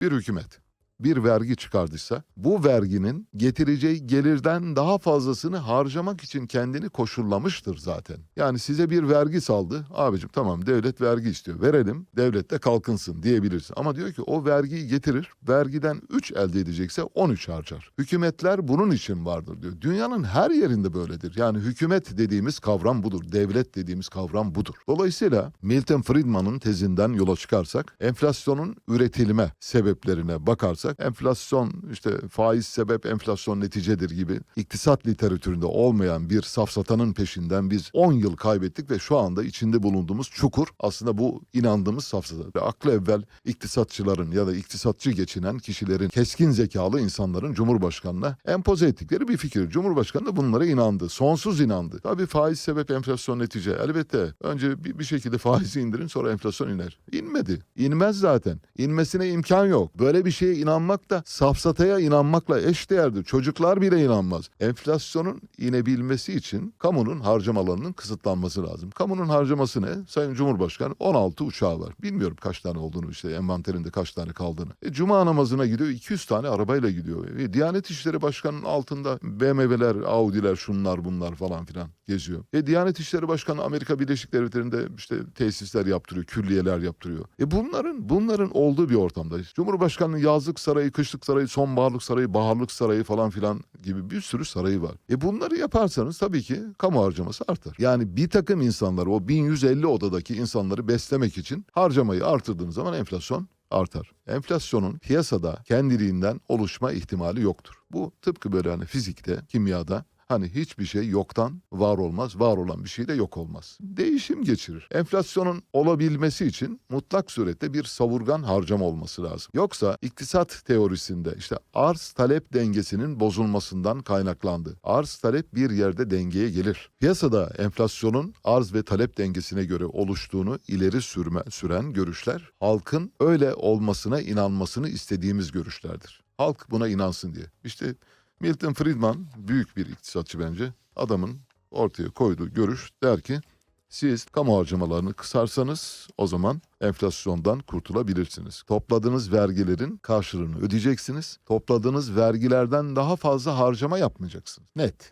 bir hükümet bir vergi çıkardıysa bu verginin getireceği gelirden daha fazlasını harcamak için kendini koşullamıştır zaten. Yani size bir vergi saldı. Abicim tamam devlet vergi istiyor. Verelim devlet de kalkınsın diyebilirsin. Ama diyor ki o vergiyi getirir. Vergiden 3 elde edecekse 13 harcar. Hükümetler bunun için vardır diyor. Dünyanın her yerinde böyledir. Yani hükümet dediğimiz kavram budur. Devlet dediğimiz kavram budur. Dolayısıyla Milton Friedman'ın tezinden yola çıkarsak enflasyonun üretilme sebeplerine bakarsak enflasyon işte faiz sebep enflasyon neticedir gibi iktisat literatüründe olmayan bir safsatanın peşinden biz 10 yıl kaybettik ve şu anda içinde bulunduğumuz çukur aslında bu inandığımız safsata. Aklı evvel iktisatçıların ya da iktisatçı geçinen kişilerin keskin zekalı insanların Cumhurbaşkanı'na empoze ettikleri bir fikir. Cumhurbaşkanı da bunlara inandı. Sonsuz inandı. Tabii faiz sebep enflasyon netice. Elbette önce bir, bir şekilde faizi indirin sonra enflasyon iner. İnmedi. İnmez zaten. İnmesine imkan yok. Böyle bir şeye inanmak da safsataya inanmakla eşdeğerdir. Çocuklar bile inanmaz. Enflasyonun inebilmesi için kamunun harcamalarının kısıtlanması lazım. Kamunun harcaması ne? Sayın Cumhurbaşkanı 16 uçağı var. Bilmiyorum kaç tane olduğunu işte envanterinde kaç tane kaldığını. E, Cuma namazına gidiyor 200 tane arabayla gidiyor. E, Diyanet İşleri Başkanı'nın altında BMW'ler, Audi'ler şunlar bunlar falan filan geziyor. E, Diyanet İşleri Başkanı Amerika Birleşik Devletleri'nde işte tesisler yaptırıyor, külliyeler yaptırıyor. E bunların bunların olduğu bir ortamda. Cumhurbaşkanı'nın yazlık sarayı, kışlık sarayı, sonbaharlık sarayı, baharlık sarayı falan filan gibi bir sürü sarayı var. E bunları yaparsanız tabii ki kamu harcaması artar. Yani bir takım insanlar o 1150 odadaki insanları beslemek için harcamayı artırdığınız zaman enflasyon artar. Enflasyonun piyasada kendiliğinden oluşma ihtimali yoktur. Bu tıpkı böyle hani fizikte, kimyada Hani hiçbir şey yoktan var olmaz, var olan bir şey de yok olmaz. Değişim geçirir. Enflasyonun olabilmesi için mutlak surette bir savurgan harcama olması lazım. Yoksa iktisat teorisinde işte arz talep dengesinin bozulmasından kaynaklandı. Arz talep bir yerde dengeye gelir. Piyasada enflasyonun arz ve talep dengesine göre oluştuğunu ileri sürme, süren görüşler halkın öyle olmasına inanmasını istediğimiz görüşlerdir. Halk buna inansın diye. İşte Milton Friedman büyük bir iktisatçı bence. Adamın ortaya koyduğu görüş der ki siz kamu harcamalarını kısarsanız o zaman enflasyondan kurtulabilirsiniz. Topladığınız vergilerin karşılığını ödeyeceksiniz. Topladığınız vergilerden daha fazla harcama yapmayacaksınız. Net.